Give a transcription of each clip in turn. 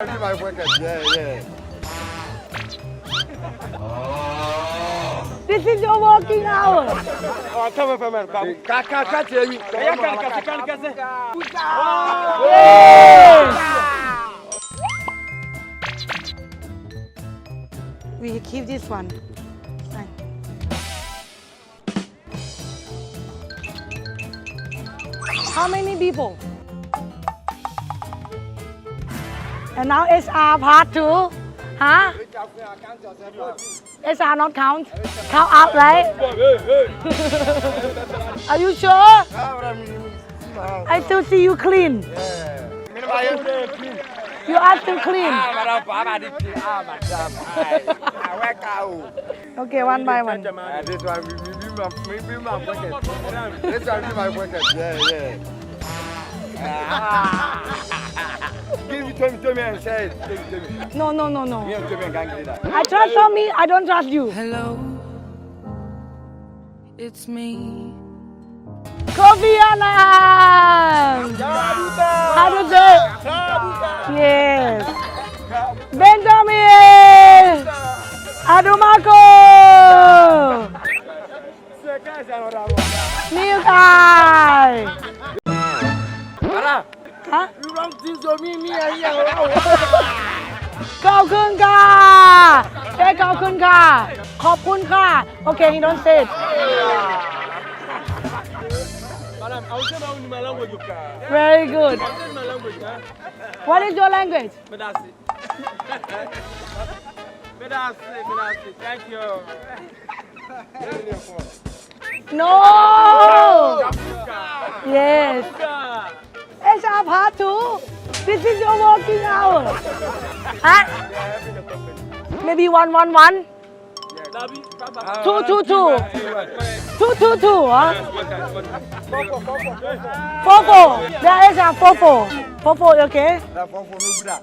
Yeah, yeah. This is your working hour. Oh, come man. Come. Kaka kati eyi. Ya kan kase. We keep this one. How many people? And now SR part two. Huh? SR not count. Count up, right? Are you sure? I still see you clean. You are still clean. Ah. Okay, one by one. Ah, This one, me, me, my, pocket. This one, me, my pocket. Yeah, yeah. Give it to me, to me, and say it. Give it to me. No, no, no, Me no. and to me, can't get that. I trust on me, I don't trust you. Hello, it's me. Kofi Annan! How to say? Yes. Benjamin! Adumako! New guy! Madam, Huh? you wrong things to me, me, and you. ขอบคุณค่ะเอ้ขอบคุณค่ะ ขอบคุณค่ะ โอเค he don't say it Madam, I will tell you my language. you can. very good I'll tell you my language. Huh? what is your language But that's it. But that's it. But that's it. Thank you. no yes HR this is your working hour. Huh? Maybe one one one. Two two two. Two two two huh? Four there is a four four. Okay? That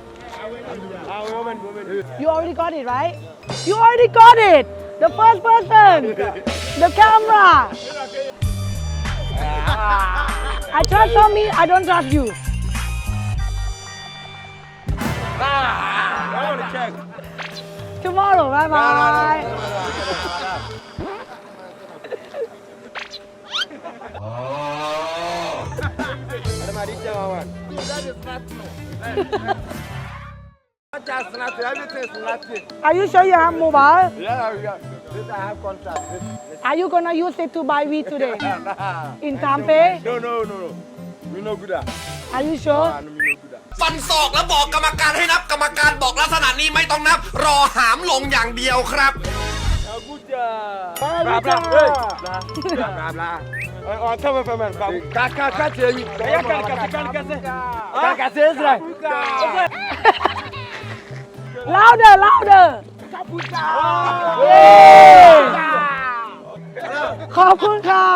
Ah, woman, woman. You already got it, right? You already got it. The first person. The camera. I trust on me. I don't trust you. I want to check. Tomorrow. Bye bye. Madam, I did tell one. That is not Are you sure you have mobile? Yeah, yeah. This I have contract. This, this. Are you gonna use it to buy weed today? Nah. In Tampere? No, no, no, no. Me no good. Are you sure? Ah, no, me no good. ฟันศอกแล้วบอกกรรมการให้นับ กรรมการบอกลักษณะนี้ไม่ต้องนับ รอหามลงอย่างเดียวครับ Abuja. Blah, blah. Blah, blah. Oh, come on, man. Come. Kaka kati eyi. Ya kan kase kan kase. Kaka say Israel. Louder louder เย้ขอบคุณค่ะ